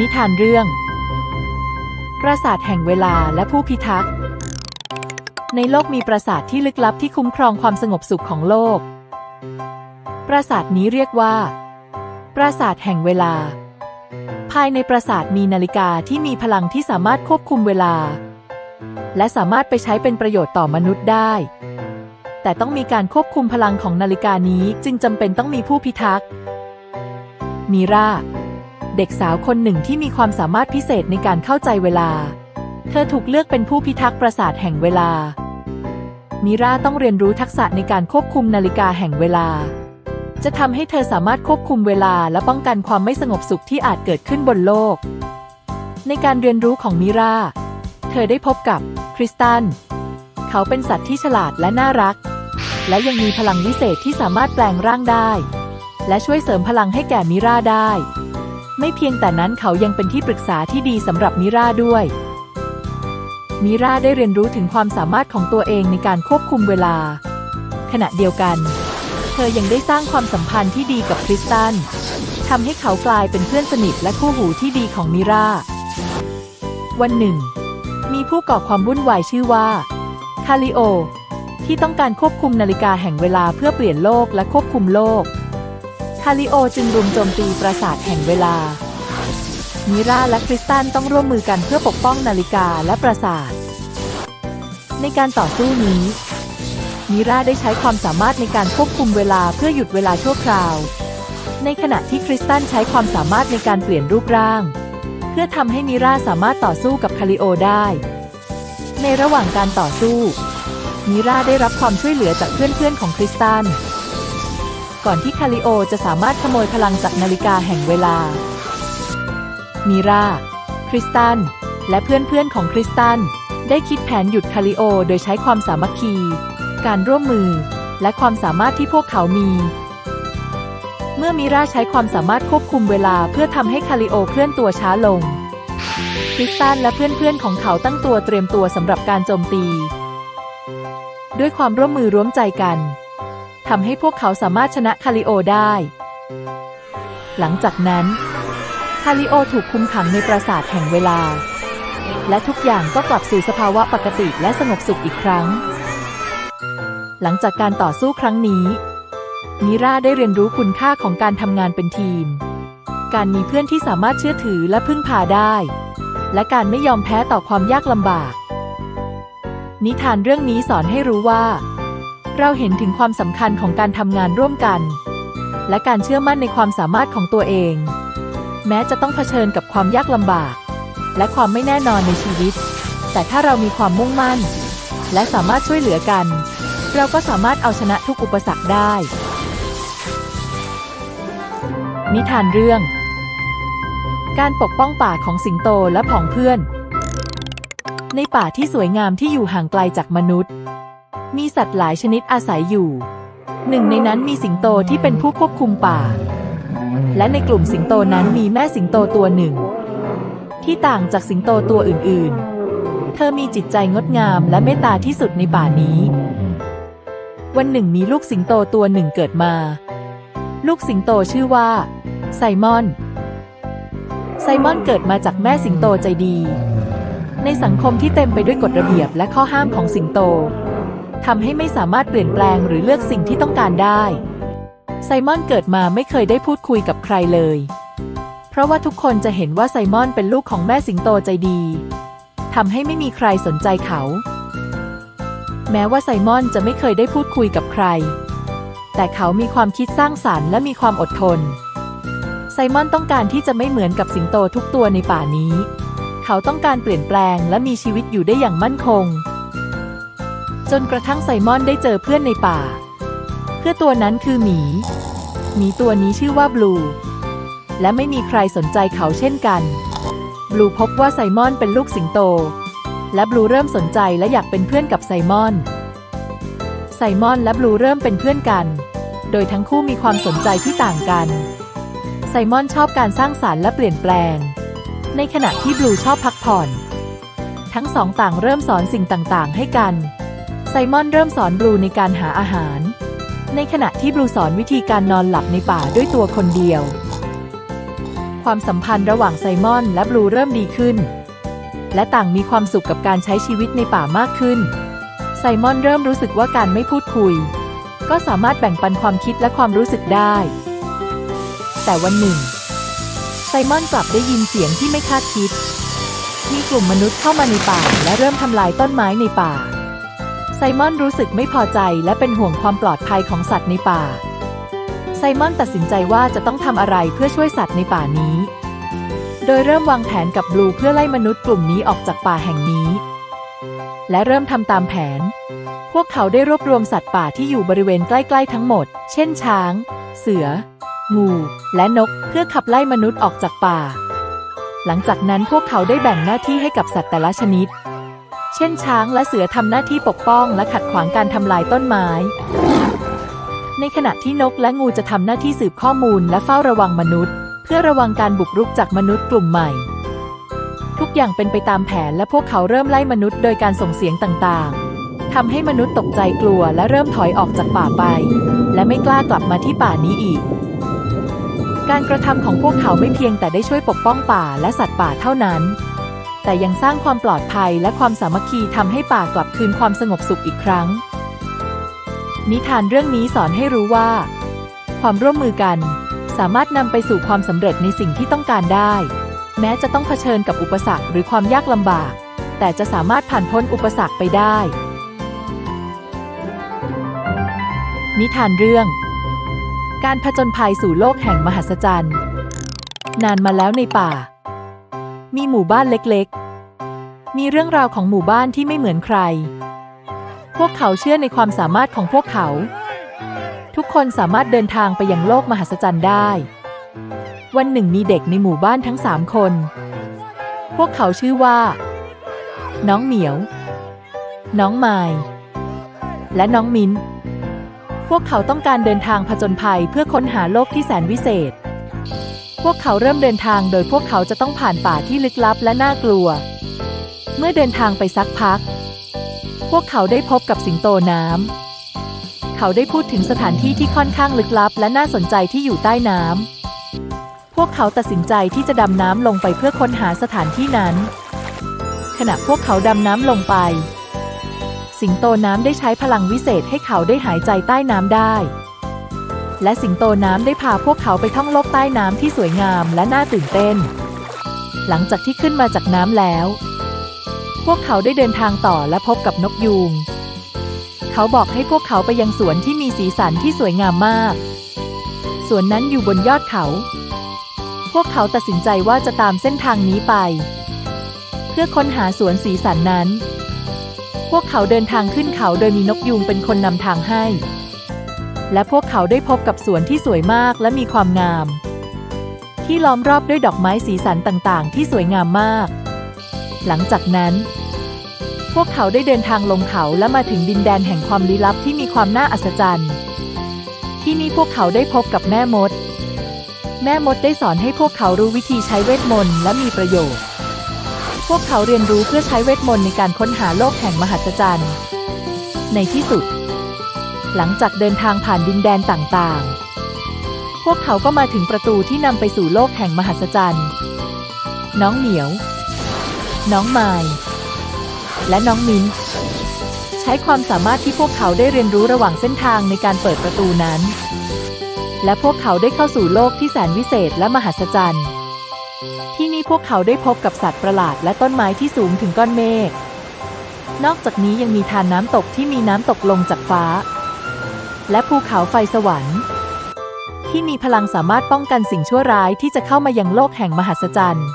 นิทานเรื่อง ปราสาทแห่งเวลาและผู้พิทักษ์ ในโลกมีปราสาทที่ลึกลับที่คุ้มครองความสงบสุขของโลก ปราสาทนี้เรียกว่า ปราสาทแห่งเวลา ภายในปราสาทมีนาฬิกาที่มีพลังที่สามารถควบคุมเวลา และสามารถไปใช้เป็นประโยชน์ต่อมนุษย์ได้ แต่ต้องมีการควบคุมพลังของนาฬิกานี้จึงจำเป็นต้องมีผู้พิทักษ์ มีรา เด็กสาวคนหนึ่งที่มีความสามารถพิเศษในการเข้าใจเวลา เธอถูกเลือกเป็นผู้พิทักษ์ปราสาทแห่งเวลา มิราต้องเรียนรู้ทักษะในการควบคุมนาฬิกาแห่งเวลา จะทำให้เธอสามารถควบคุมเวลาและป้องกันความไม่สงบสุขที่อาจเกิดขึ้นบนโลก ในการเรียนรู้ของมิรา เธอได้พบกับคริสตัน เขาเป็นสัตว์ที่ฉลาดและน่ารัก และยังมีพลังวิเศษที่สามารถแปลงร่างได้ และช่วยเสริมพลังให้แก่มิราได้ ไม่เพียงแต่นั้นเขายังเป็นที่ปรึกษาที่ดีสำหรับมิราด้วย มิราได้เรียนรู้ถึงความสามารถของตัวเองในการควบคุมเวลา ขณะเดียวกัน เธอยังได้สร้างความสัมพันธ์ที่ดีกับคริสตันทำให้เขากลายเป็นเพื่อนสนิทและคู่หูที่ดีของมิราวันหนึ่ง มีผู้ก่อความวุ่นวายชื่อว่าคาริโอ ที่ต้องการควบคุมนาฬิกาแห่งเวลาเพื่อเปลี่ยนโลกและควบคุมโลก คาริโอจึงรุมโจมตีปราสาทแห่งเวลา มิราและคริสตันต้องร่วมมือกันเพื่อปกป้องนาฬิกาและปราสาท ในการต่อสู้นี้ มิราได้ใช้ความสามารถในการควบคุมเวลาเพื่อหยุดเวลาชั่วคราว ในขณะที่คริสตันใช้ความสามารถในการเปลี่ยนรูปร่าง เพื่อทำให้มิราสามารถต่อสู้กับคาริโอได้ ในระหว่างการต่อสู้มิราได้รับความช่วยเหลือจากเพื่อนๆของคริสตัน ก่อนที่คาริโอจะสามารถขโมยพลังจากนาฬิกาแห่งเวลามีรา คริสตัน และเพื่อนๆของคริสตัน ได้คิดแผนหยุดคาริโอโดยใช้ความสามัคคี การร่วมมือ และความสามารถที่พวกเขามี เมื่อมิราใช้ความสามารถควบคุมเวลาเพื่อทำให้คาริโอเคลื่อนตัวช้าลง คริสตันและเพื่อนๆของเขาตั้งตัวเตรียมตัวสำหรับการโจมตี ด้วยความร่วมมือร่วมใจกัน ทำให้พวกเขาสามารถชนะคาริโอได้ หลังจากนั้น คาริโอถูกคุมขังในปราสาทแห่งเวลา และทุกอย่างก็กลับสู่สภาวะปกติและสงบสุขอีกครั้ง หลังจากการต่อสู้ครั้งนี้ มิราได้เรียนรู้คุณค่าของการทำงานเป็นทีม การมีเพื่อนที่สามารถเชื่อถือและพึ่งพาได้ และการไม่ยอมแพ้ต่อความยากลำบาก นิทานเรื่องนี้สอนให้รู้ว่า เราเห็นถึงความสำคัญของการทำงานร่วมกัน และการเชื่อมั่นในความสามารถของตัวเอง แม้จะต้องเผชิญกับความยากลำบาก และความไม่แน่นอนในชีวิต แต่ถ้าเรามีความมุ่งมั่น และสามารถช่วยเหลือกัน เราก็สามารถเอาชนะทุกอุปสรรคได้ นิทานเรื่อง การปกป้องป่าของสิงโตและผองเพื่อน ในป่าที่สวยงามที่อยู่ห่างไกลจากมนุษย์ มีสัตว์หลายชนิดอาศัยอยู่ หนึ่งในนั้นมีสิงโตที่เป็นผู้ควบคุมป่า และในกลุ่มสิงโตนั้นมีแม่สิงโตตัวหนึ่ง ที่ต่างจากสิงโตตัวอื่นๆ เธอมีจิตใจงดงามและเมตตาที่สุดในป่านี้ วันหนึ่งมีลูกสิงโตตัวหนึ่งเกิดมา ลูกสิงโตชื่อว่าไซมอน ไซมอนเกิดมาจากแม่สิงโตใจดี ในสังคมที่เต็มไปด้วยกฎระเบียบและข้อห้ามของสิงโต ทำให้ไม่สามารถเปลี่ยนแปลงหรือเลือกสิ่งที่ต้องการได้ ไซมอนเกิดมาไม่เคยได้พูดคุยกับใครเลย เพราะว่าทุกคนจะเห็นว่าไซมอนเป็นลูกของแม่สิงโตใจดีทำให้ไม่มีใครสนใจเขา แม้ว่าไซมอนจะไม่เคยได้พูดคุยกับใคร แต่เขามีความคิดสร้างสรรค์และมีความอดทน ไซมอนต้องการที่จะไม่เหมือนกับสิงโตทุกตัวในป่านี้ เขาต้องการเปลี่ยนแปลงและมีชีวิตอยู่ได้อย่างมั่นคง จนกระทั่งไซมอนได้เจอเพื่อนในป่า เพื่อตัวนั้นคือหมี หมีตัวนี้ชื่อว่าบลู และไม่มีใครสนใจเขาเช่นกัน บลูพบว่าไซมอนเป็นลูกสิงโต และบลูเริ่มสนใจและอยากเป็นเพื่อนกับไซมอน ไซมอนและบลูเริ่มเป็นเพื่อนกัน โดยทั้งคู่มีความสนใจที่ต่างกัน ไซมอนชอบการสร้างสารรค์และเปลี่ยนแปลง ในขณะที่บลูชอบพักผ่อน ทั้งสองต่างเริ่มสอนสิ่งต่างๆ ให้กัน ไซมอนเริ่มสอนบลูในการหาอาหาร ในขณะที่บลูสอนวิธีการนอนหลับในป่าด้วยตัวคนเดียว ความสัมพันธ์ระหว่างไซมอนและบลูเริ่มดีขึ้น และต่างมีความสุขกับการใช้ชีวิตในป่ามากขึ้น ไซมอนเริ่มรู้สึกว่าการไม่พูดคุย ก็สามารถแบ่งปันความคิดและความรู้สึกได้ แต่วันหนึ่ง ไซมอนกลับได้ยินเสียงที่ไม่คาดคิด มีกลุ่มมนุษย์เข้ามาในป่าและเริ่มทำลายต้นไม้ในป่า ไซมอนรู้สึกไม่พอใจและเป็นห่วงความปลอดภัยของสัตว์ในป่า ไซมอนตัดสินใจว่าจะต้องทำอะไรเพื่อช่วยสัตว์ในป่านี้ โดยเริ่มวางแผนกับบลูเพื่อไล่มนุษย์กลุ่มนี้ออกจากป่าแห่งนี้ และเริ่มทำตามแผน พวกเขาได้รวบรวมสัตว์ป่าที่อยู่บริเวณใกล้ ๆ ทั้งหมด เช่น ช้าง เสือ งู และนก เพื่อขับไล่มนุษย์ออกจากป่า หลังจากนั้นพวกเขาได้แบ่งหน้าที่ให้กับสัตว์แต่ละชนิด เช่นช้างและเสือทำหน้าที่ปกป้องและขัดขวางการทำลายต้นไม้ ในขณะที่นกและงูจะทำหน้าที่สืบข้อมูลและเฝ้าระวังมนุษย์ เพื่อระวังการบุกรุกจากมนุษย์กลุ่มใหม่ ทุกอย่างเป็นไปตามแผนและพวกเขาเริ่มไล่มนุษย์โดยการส่งเสียงต่างๆทำให้มนุษย์ตกใจกลัวและเริ่มถอยออกจากป่าไป และไม่กล้ากลับมาที่ป่านี้อีก การกระทำของพวกเขาไม่เพียงแต่ได้ช่วยปกป้องป่าและสัตว์ป่าเท่านั้น แต่ยังสร้างความปลอดภัยและความสามัคคีทำให้ป่ากลับคืนความสงบสุขอีกครั้ง นิทานเรื่องนี้สอนให้รู้ว่า ความร่วมมือกัน สามารถนำไปสู่ความสำเร็จในสิ่งที่ต้องการได้ แม้จะต้องเผชิญกับอุปสรรคหรือความยากลำบาก แต่จะสามารถผ่านพ้นอุปสรรคไปได้ นิทานเรื่อง การผจญภัยสู่โลกแห่งมหัศจรรย์ นานมาแล้วในป่า มีหมู่บ้านเล็กๆ มีเรื่องราวของหมู่บ้านที่ไม่เหมือนใคร พวกเขาเชื่อในความสามารถของพวกเขา ทุกคนสามารถเดินทางไปยังโลกมหัศจรรย์ได้ วันหนึ่งมีเด็กในหมู่บ้านทั้งสามคน พวกเขาชื่อว่า น้องเหมียว น้องไมายและน้องมิ้น พวกเขาต้องการเดินทางผจญภัยเพื่อค้นหาโลกที่แสนวิเศษ วกเขาเริ่มเดินทางโดยพวกเขาจะต้องผ่านป่าที่ลึกลับและน่ากลัว เมื่อเดินทางไปสักพัก พวกเขาได้พบกับสิงโตน้ำ เขาได้พูดถึงสถานที่ที่ค่อนข้างลึกลับ และน่าสนใจที่อยู่ใต้น้ำ พวกเขาตัดสินใจที่จะดำน้ำลงไปเพื่อค้นหาสถานที่นั้น ขณะพวกเขาดำน้ำลงไป สิงโตน้ำได้ใช้พลังวิเศษให้เขาได้หายใจใต้น้ำได้ และสิงโตน้ำได้พาพวกเขาไปท่องโลกใต้น้ำที่สวยงามและน่าตื่นเต้น หลังจากที่ขึ้นมาจากน้ำแล้ว พวกเขาได้เดินทางต่อและพบกับนกยูง เขาบอกให้พวกเขาไปยังสวนที่มีสีสันที่สวยงามมาก สวนนั้นอยู่บนยอดเขา พวกเขาตัดสินใจว่าจะตามเส้นทางนี้ไป เพื่อค้นหาสวนสีสันนั้น พวกเขาเดินทางขึ้นเขาโดยมีนกยูงเป็นคนนำทางให้ และพวกเขาได้พบกับสวนที่สวยมากและมีความงาม ที่ล้อมรอบด้วยดอกไม้สีสันต่างๆ ที่สวยงามมาก หลังจากนั้น พวกเขาได้เดินทางลงเขาและมาถึงดินแดนแห่งความลี้ลับที่มีความน่าอัศจรรย์ ที่นี่พวกเขาได้พบกับแม่มด แม่มดได้สอนให้พวกเขารู้วิธีใช้เวทมนต์และมีประโยชน์ พวกเขาเรียนรู้เพื่อใช้เวทมนต์ในการค้นหาโลกแห่งมหัศจรรย์ ในที่สุด หลังจากเดินทางผ่านดินแดนต่างๆ พวกเขาก็มาถึงประตูที่นำไปสู่โลกแห่งมหัศจรรย์ น้องเหมียว น้องไมายและน้องมิ้นใช้ความสามารถที่พวกเขาได้เรียนรู้ระหว่างเส้นทางในการเปิดประตูนั้น และพวกเขาได้เข้าสู่โลกที่แสนวิเศษและมหัศจรรย์ ที่นี่พวกเขาได้พบกับสัตว์ประหลาดและต้นไม้ที่สูงถึงก้อนเมฆนอกจากนี้ยังมีทานน้ำตกที่มีน้ำตกลงจากฟ้า และภูเขาไฟสวรรค์ ที่มีพลังสามารถป้องกันสิ่งชั่วร้ายที่จะเข้ามายังโลกแห่งมหัศจรรย์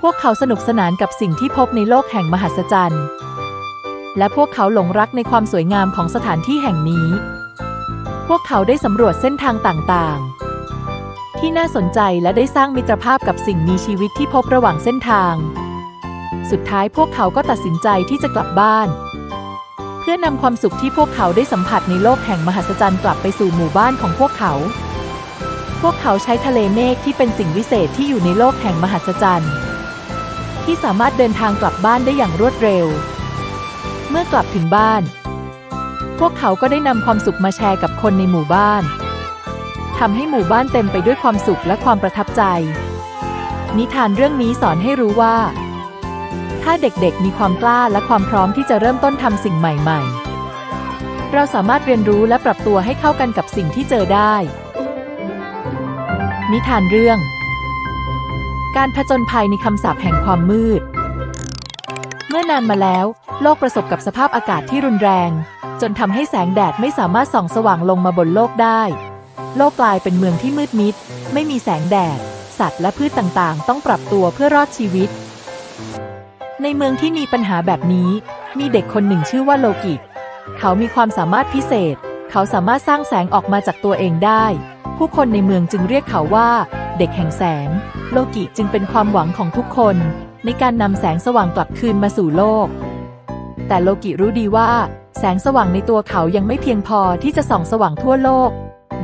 พวกเขาสนุกสนานกับสิ่งที่พบในโลกแห่งมหัศจรรย์ และพวกเขาหลงรักในความสวยงามของสถานที่แห่งนี้ พวกเขาได้สำรวจเส้นทางต่างๆ ที่น่าสนใจและได้สร้างมิตรภาพกับสิ่งมีชีวิตที่พบระหว่างเส้นทาง สุดท้ายพวกเขาก็ตัดสินใจที่จะกลับบ้าน พื่อนำความสุขที่พวกเขาได้สัมผัสในโลกแห่งมหัศจรรย์กลับไปสู่หมู่บ้านของพวกเขา พวกเขาใช้ทะเลเมฆที่เป็นสิ่งวิเศษที่อยู่ในโลกแห่งมหัศจรรย์ ที่สามารถเดินทางกลับบ้านได้อย่างรวดเร็ว เมื่อกลับถึงบ้าน พวกเขาก็ได้นำความสุขมาแชร์กับคนในหมู่บ้านทำให้หมู่บ้านเต็มไปด้วยความสุขและความประทับใจ นิทานเรื่องนี้สอนให้รู้ว่า ถ้าเด็กๆ มีความกล้าและความพร้อมที่จะเริ่มต้นทำสิ่งใหม่ๆ เราสามารถเรียนรู้และปรับตัวให้เข้ากันกับสิ่งที่เจอได้ นิทานเรื่อง การผจญภัยในคำสาปแห่งความมืด เมื่อนานมาแล้ว โลกประสบกับสภาพอากาศที่รุนแรง จนทำให้แสงแดดไม่สามารถส่องสว่างลงมาบนโลกได้ โลกกลายเป็นเมืองที่มืดมิด ไม่มีแสงแดด สัตว์และพืชต่างๆ ต้องปรับตัวเพื่อรอดชีวิต ในเมืองที่มีปัญหาแบบนี้ มีเด็กคนหนึ่งชื่อว่าโลกิ เขามีความสามารถพิเศษ เขาสามารถสร้างแสงออกมาจากตัวเองได้ ผู้คนในเมืองจึงเรียกเขาว่า เด็กแห่งแสง โลกิจึงเป็นความหวังของทุกคน ในการนำแสงสว่างกลับคืนมาสู่โลก แต่โลกิรู้ดีว่า แสงสว่างในตัวเขายังไม่เพียงพอที่จะส่องสว่างทั่วโลก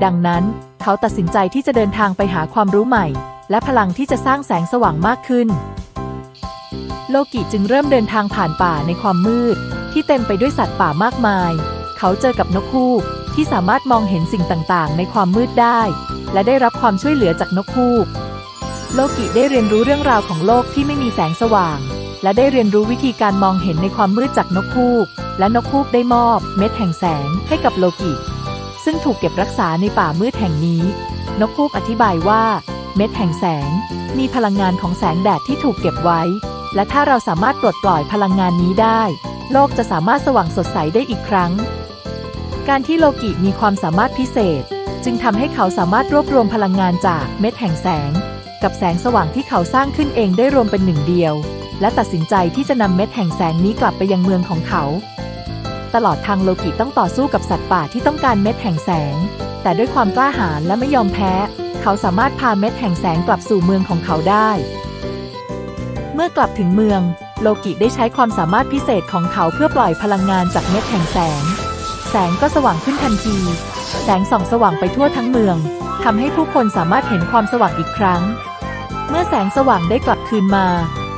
ดังนั้นเขาตัดสินใจที่จะเดินทางไปหาความรู้ใหม่ และพลังที่จะสร้างแสงสว่างมากขึ้น โลกิจึงเริ่มเดินทางผ่านป่าในความมืด ที่เต็มไปด้วยสัตว์ป่ามากมาย เขาเจอกับนกฮูกที่สามารถมองเห็นสิ่งต่างๆ ในความมืดได้ และได้รับความช่วยเหลือจากนกฮูก โลกิได้เรียนรู้เรื่องราวของโลกที่ไม่มีแสงสว่าง และได้เรียนรู้วิธีการมองเห็นในความมืดจากนกฮูก และนกฮูกได้มอบเม็ดแห่งแสงให้กับโลกิ ซึ่งถูกเก็บรักษาในป่ามืดแห่งนี้ นกฮูกอธิบายว่า เม็ดแห่งแสง มีพลังงานของแสงแดดที่ถูกเก็บไว้ และถ้าเราสามารถปลดปล่อยพลังงานนี้ได้ โลกจะสามารถสว่างสดใสได้อีกครั้ง การที่โลกิมีความสามารถพิเศษ จึงทำให้เขาสามารถรวบรวมพลังงานจากเม็ดแห่งแสง กับแสงสว่างที่เขาสร้างขึ้นเองได้รวมเป็นหนึ่งเดียว และตัดสินใจที่จะนำเม็ดแห่งแสงนี้กลับไปยังเมืองของเขา ตลอดทางโลกิต้องต่อสู้กับสัตว์ป่าที่ต้องการเม็ดแห่งแสง แต่ด้วยความกล้าหาญและไม่ยอมแพ้ เขาสามารถพาเม็ดแห่งแสงกลับสู่เมืองของเขาได้ เมื่อกลับถึงเมือง โลกิได้ใช้ความสามารถพิเศษของเขาเพื่อปล่อยพลังงานจากเม็ดแห่งแสง แสงก็สว่างขึ้นทันที แสงส่องสว่างไปทั่วทั้งเมืองทำให้ผู้คนสามารถเห็นความสว่างอีกครั้ง เมื่อแสงสว่างได้กลับคืนมา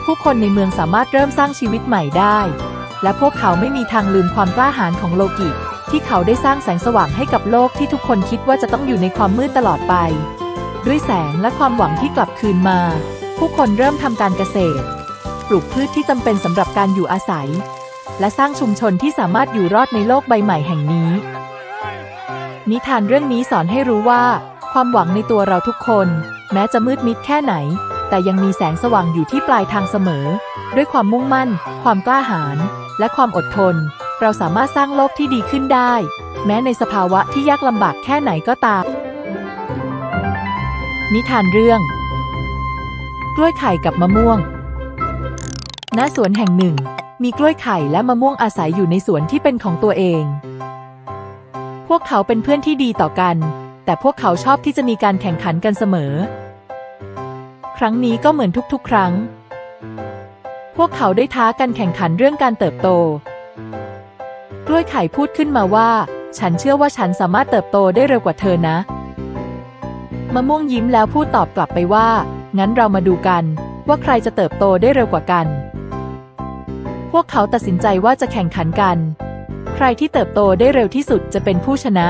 ผู้คนในเมืองสามารถเริ่มสร้างชีวิตใหม่ได้ และพวกเขาไม่มีทางลืมความกล้าหาญของโลกิ ที่เขาได้สร้างแสงสว่างให้กับโลกที่ทุกคนคิดว่าจะต้องอยู่ในความมืดตลอดไป ด้วยแสงและความหวังที่กลับคืนมา ผู้คนเริ่มทำการเกษตร ปลูกพืชที่จำเป็นสำหรับการอยู่อาศัย และสร้างชุมชนที่สามารถอยู่รอดในโลกใบใหม่แห่งนี้ นิทานเรื่องนี้สอนให้รู้ว่า ความหวังในตัวเราทุกคน แม้จะมืดมิดแค่ไหน แต่ยังมีแสงสว่างอยู่ที่ปลายทางเสมอ ด้วยความมุ่งมั่น ความกล้าหาญและความอดทน เราสามารถสร้างโลกที่ดีขึ้นได้ แม้ในสภาวะที่ยากลำบากแค่ไหนก็ตามนิทานเรื่อง กล้วยไข่กับมะม่วง ณ สวนแห่งหนึ่ง มีกล้วยไข่และมะม่วงอาศัยอยู่ในสวนที่เป็นของตัวเอง พวกเขาเป็นเพื่อนที่ดีต่อกัน แต่พวกเขาชอบที่จะมีการแข่งขันกันเสมอ ครั้งนี้ก็เหมือนทุกๆ ครั้ง พวกเขาได้ท้ากันแข่งขันเรื่องการเติบโต กล้วยไข่พูดขึ้นมาว่า ฉันเชื่อว่าฉันสามารถเติบโตได้เร็วกว่าเธอนะ มะม่วงยิ้มแล้วพูดตอบกลับไปว่า งั้นเรามาดูกัน ว่าใครจะเติบโตได้เร็วกว่ากัน พวกเขาตัดสินใจว่าจะแข่งขันกัน ใครที่เติบโตได้เร็วที่สุดจะเป็นผู้ชนะ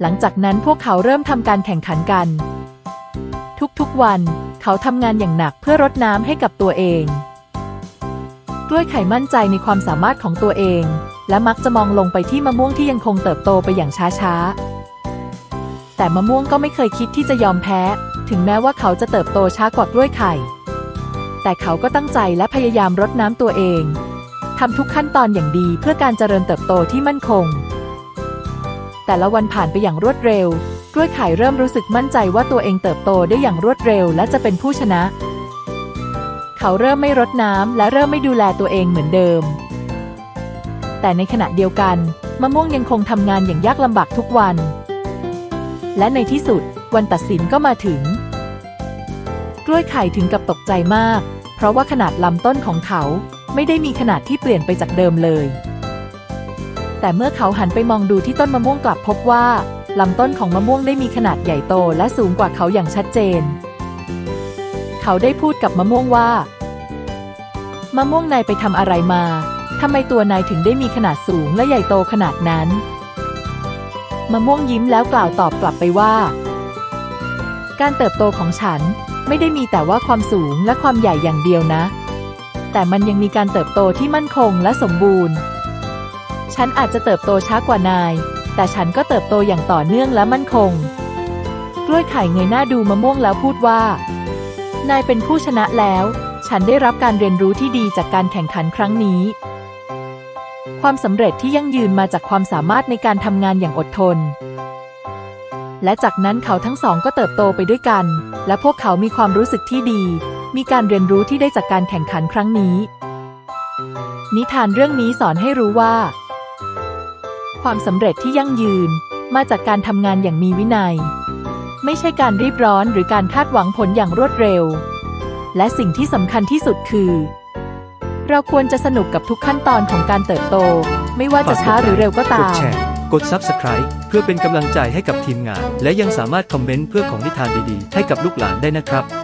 หลังจากนั้นพวกเขาเริ่มทำการแข่งขันกัน ทุกๆวัน เขาทำงานอย่างหนักเพื่อรดน้ำให้กับตัวเองกล้วยไข่มั่นใจในความสามารถของตัวเอง และมักจะมองลงไปที่มะม่วงที่ยังคงเติบโตไปอย่างช้าๆ แต่มะม่วงก็ไม่เคยคิดที่จะยอมแพ้ ถึงแม้ว่าเขาจะเติบโตช้ากว่ากล้วยไข่ แต่เขาก็ตั้งใจและพยายามรดน้ำตัวเองทำทุกขั้นตอนอย่างดีเพื่อการเจริญเติบโตที่มั่นคง แต่ละวันผ่านไปอย่างรวดเร็ว กล้วยไข่เริ่มรู้สึกมั่นใจว่าตัวเองเติบโตได้อย่างรวดเร็วและจะเป็นผู้ชนะ เขาเริ่มไม่รดน้ำและเริ่มไม่ดูแลตัวเองเหมือนเดิม แต่ในขณะเดียวกันมะม่วงยังคงทำงานอย่างยากลำบากทุกวัน และในที่สุดวันตัดสินก็มาถึง กล้วยไข่ถึงกับตกใจมาก เพราะว่าขนาดลำต้นของเขาไม่ได้มีขนาดที่เปลี่ยนไปจากเดิมเลย แต่เมื่อเขาหันไปมองดูที่ต้นมะม่วงกลับพบว่าลำต้นของมะม่วงได้มีขนาดใหญ่โตและสูงกว่าเขาอย่างชัดเจน เขาได้พูดกับมะม่วงว่า มะม่วงนายไปทำอะไรมา ทำไมตัวนายถึงได้มีขนาดสูงและใหญ่โตขนาดนั้น มะม่วงยิ้มแล้วกล่าวตอบกลับไปว่า การเติบโตของฉัน ไม่ได้มีแต่ว่าความสูงและความใหญ่อย่างเดียวนะ แต่มันยังมีการเติบโตที่มั่นคงและสมบูรณ์ ฉันอาจจะเติบโตช้ากว่านาย แต่ฉันก็เติบโตอย่างต่อเนื่องและมั่นคง กล้วยไข่เงยหน้าดูมะม่วงแล้วพูดว่า นายเป็นผู้ชนะแล้ว ฉันได้รับการเรียนรู้ที่ดีจากการแข่งขันครั้งนี้ ความสำเร็จที่ยั่งยืนมาจากความสามารถในการทำงานอย่างอดทน และจากนั้นเขาทั้งสองก็เติบโตไปด้วยกัน และพวกเขามีความรู้สึกที่ดี มีการเรียนรู้ที่ได้จากการแข่งขันครั้งนี้ นิทานเรื่องนี้สอนให้รู้ว่า ความสำเร็จที่ยั่งยืน มาจากการทำงานอย่างมีวินัย ไม่ใช่การรีบร้อนหรือการคาดหวังผลอย่างรวดเร็ว และสิ่งที่สำคัญที่สุดคือ เราควรจะสนุกกับทุกขั้นตอนของการเติบโต ไม่ว่าจะช้าหรือเร็วก็ตาม กด Subscribe เพื่อเป็นกำลังใจให้กับทีมงาน และยังสามารถคอมเมนต์เพื่อของนิทานดีๆ ให้กับลูกหลานได้นะครับ